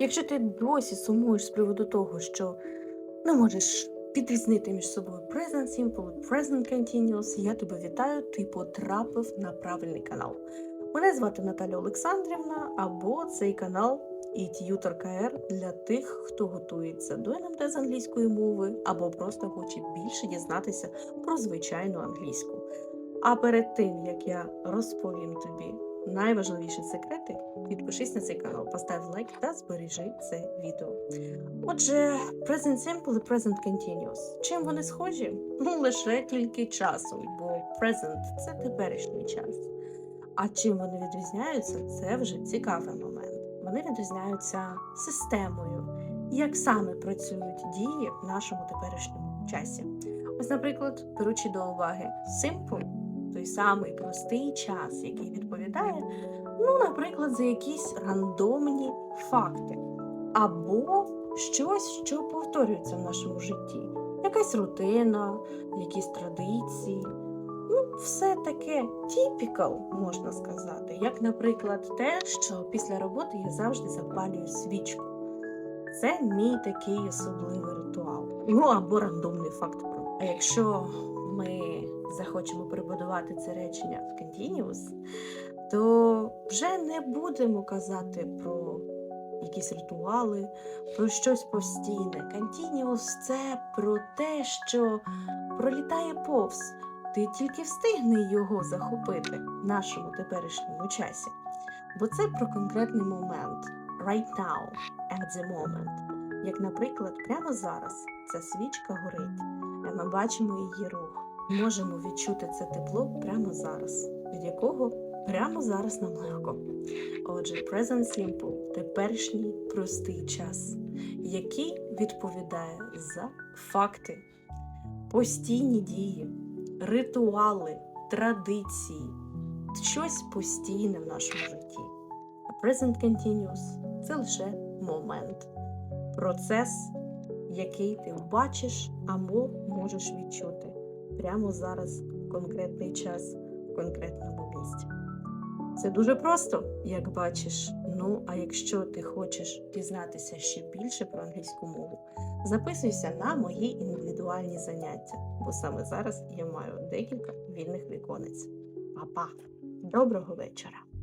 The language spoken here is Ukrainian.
Якщо ти досі сумуєш з приводу того, що не можеш підрізнити між собою Present Simple Present Continuous, я тебе вітаю, ти потрапив на правильний канал. Мене звати Наталя Олександрівна, або цей канал КР для тих, хто готується до НМТ з англійської мови, або просто хоче більше дізнатися про звичайну англійську. А перед тим як я розповім тобі найважливіші секрети, підпишись на цей канал, постав лайк та збережи це відео. Отже, Present Simple і Present Continuous. Чим вони схожі? Ну, лише тільки часом, бо Present – це теперішній час. А чим вони відрізняються, це вже цікавий момент. Вони відрізняються системою, як саме працюють дії в нашому теперішньому часі. Ось, наприклад, беручи до уваги simple, той самий простий час, який відповідає, ну, наприклад, за якісь рандомні факти, або щось, що повторюється в нашому житті, якась рутина, якісь традиції. Ну, все таке typical, можна сказати, як, наприклад, те, що після роботи я завжди запалюю свічку. Це мій такий особливий ритуал. Ну або рандомний факт. А якщо ми захочемо перебудувати це речення в continuous, то вже не будемо казати про якісь ритуали, про щось постійне. Continuous – це про те, що пролітає повз. Ти тільки встигни його захопити в нашому теперішньому часі. Бо це про конкретний момент right now, at the moment. Як, наприклад, прямо зараз ця свічка горить, і ми бачимо її рух. Можемо відчути це тепло прямо зараз, від якого прямо зараз нам легко. Отже, present simple теперішній простий час, який відповідає за факти, постійні дії, ритуали, традиції, щось постійне в нашому житті. А present continuous це лише момент, процес, який ти бачиш або можеш відчути прямо зараз, в конкретний час, в конкретному місці. Це дуже просто, як бачиш. Ну, а якщо ти хочеш дізнатися ще більше про англійську мову, записуйся на мої індивідуальні заняття, бо саме зараз я маю декілька вільних віконець. Па-па! Доброго вечора!